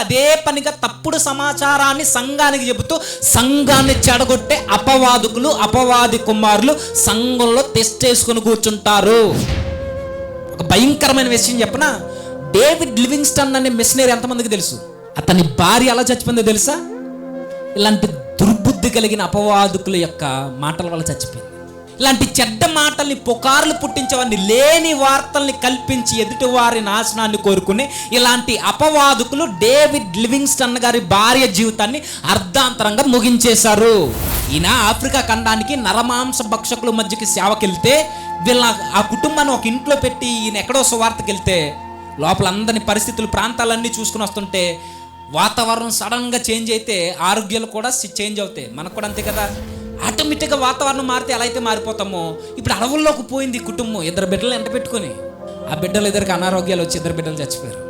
అదే పనిగా తప్పుడు సమాచారాన్ని సంఘానికి చెబుతూ సంఘాన్ని చెడగొట్టే అపవాదుకులు అపవాది కుమారులు సంఘంలో టెస్ట్ చేసుకుని కూర్చుంటారు. ఒక భయంకరమైన విషయం చెప్పిన? డేవిడ్ లివింగ్స్టన్ అనే మిషనరీ ఎంతమందికి తెలుసు? అతని భార్య ఎలా చచ్చిపోయిందో తెలుసా? ఇలాంటి దుర్బుద్ధి కలిగిన అపవాదుకుల యొక్క మాటల వల్ల చచ్చిపోయింది. ఇలాంటి చెడ్డ మాటల్ని పుకార్లు పుట్టించేవారిని లేని వార్తల్ని కల్పించి ఎదుటి వారి నాశనాన్ని కోరుకుని ఇలాంటి అపవాదుకులు డేవిడ్ లివింగ్స్టన్ గారి భార్య జీవితాన్ని అర్ధాంతరంగా ముగించేశారు. ఈయన ఆఫ్రికా ఖండానికి నరమాంస భక్షకుల మధ్యకి సేవకెళ్తే వీళ్ళ ఆ కుటుంబాన్ని ఒక ఇంట్లో పెట్టి ఈయన ఎక్కడో సువార్తకి వెళ్తే లోపల అందరిని పరిస్థితులు ప్రాంతాలన్నీ చూసుకుని వస్తుంటే వాతావరణం సడన్గా చేంజ్ అయితే ఆరోగ్యాలు కూడా చేంజ్ అవుతాయి. మనకు కూడా అంతే కదా. ఆటోమేటిక్గా వాతావరణం మారితే ఎలా అయితే మారిపోతామో ఇప్పుడు అడవుల్లోకి పోయింది కుటుంబం. ఇద్దరు బిడ్డలు ఎంట పెట్టుకొని ఆ బిడ్డలు ఇద్దరికి అనారోగ్యాలు వచ్చి ఇద్దరు బిడ్డలు చచ్చిపోయారు.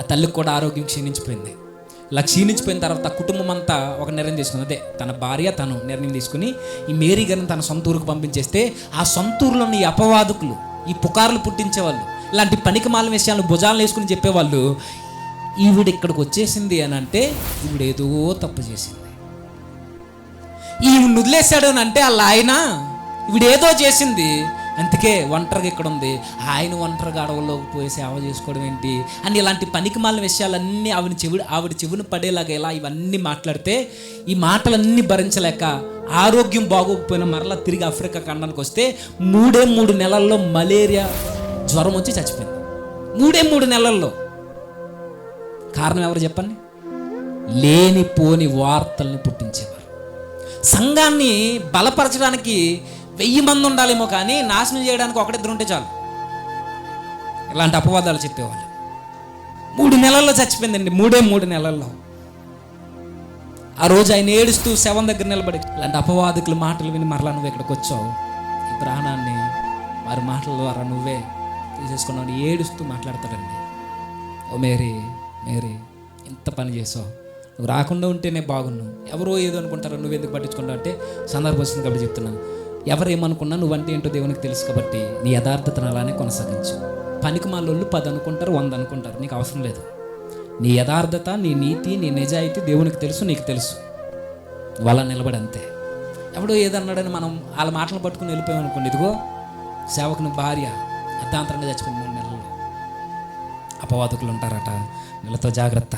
ఆ తల్లికి కూడా ఆరోగ్యం క్షీణించిపోయింది. ఇలా క్షీణించిపోయిన తర్వాత కుటుంబం అంతా ఒక నిర్ణయం తీసుకుంది. అదే తన భార్య తను నిర్ణయం తీసుకుని ఈ మేరీ గారిని తన సొంత ఊరికి పంపించేస్తే ఆ సొంత ఊరిలో ఈ అపవాదుకులు ఈ పుకార్లు పుట్టించేవాళ్ళు ఇలాంటి పనికి మాల విషయాలు భుజాలు వేసుకుని చెప్పేవాళ్ళు ఈవిడ ఇక్కడికి వచ్చేసింది అని అంటే ఈవిడ ఏదో తప్పు చేసింది. ఈవిడ వదిలేశాడు అని అంటే వాళ్ళ ఆయన ఈవిడ ఏదో చేసింది. అందుకే ఒంటరిగా ఇక్కడ ఉంది ఆయన ఒంటరిగా అడవుల్లోకి పోయి సేవ చేసుకోవడం ఏంటి? అని ఇలాంటి పనికి మాలిన విషయాలన్నీ ఆవిడ చెవి ఆవిడ చెవును పడేలాగా ఇలా ఇవన్నీ మాట్లాడితే ఈ మాటలన్నీ భరించలేక ఆరోగ్యం బాగోకపోయినా మరలా తిరిగి ఆఫ్రికా ఖండానికి వస్తే మూడే మూడు నెలల్లో మలేరియా జ్వరం వచ్చి చచ్చిపోయింది. మూడే మూడు నెలల్లో. కారణం ఎవరు చెప్పండి? లేనిపోని వార్తల్ని పుట్టించింది సంఘాన్ని బలపరచడానికి వెయ్యి మంది ఉండాలేమో కానీ నాశనం చేయడానికి ఒకటిద్దరు ఉంటే చాలు. ఇలాంటి అపవాదాలు చెప్పేవాళ్ళు. మూడు నెలల్లో చచ్చిపోయిందండి. మూడే మూడు నెలల్లో. ఆ రోజు ఆయన ఏడుస్తూ శవం దగ్గర నిలబడి ఇలాంటి అపవాదికుల మాటలు విని మరలా నువ్వు ఇక్కడికి వచ్చావు. ఈ ప్రాణాన్ని వారి మాటల ద్వారా నువ్వే తీసేసుకున్నావు. ఏడుస్తూ మాట్లాడతాడండి. ఓ మేరీ మేరీ ఇంత పని చేసావు. నువ్వు రాకుండా ఉంటేనే బాగున్నావు. ఎవరో ఏదో అనుకుంటారో నువ్వు ఎందుకు పట్టించుకుంటావు అంటే సందర్భం వస్తుంది కాబట్టి చెప్తున్నాను. ఎవరు ఏమనుకున్నా నువ్వంటే ఏంటో దేవునికి తెలుసు కాబట్టి నీ యథార్థతను అలానే కొనసాగించు. పనికి మాలోళ్ళు పది అనుకుంటారు వంద అనుకుంటారు. నీకు అవసరం లేదు. నీ యథార్థత నీ నీతి నీ నిజాయితీ దేవునికి తెలుసు నీకు తెలుసు. వాళ్ళ నిలబడి అంతే. ఎవడో ఏదన్నాడని మనం వాళ్ళ మాటలు పట్టుకుని వెళ్ళిపోయామనుకోండి ఇదిగో సేవకుని భార్య అర్ధాంతరంగా చచ్చిపోయింది మూడు నెలలు అపవాదకులు ఉంటారట. వీళ్ళతో జాగ్రత్త.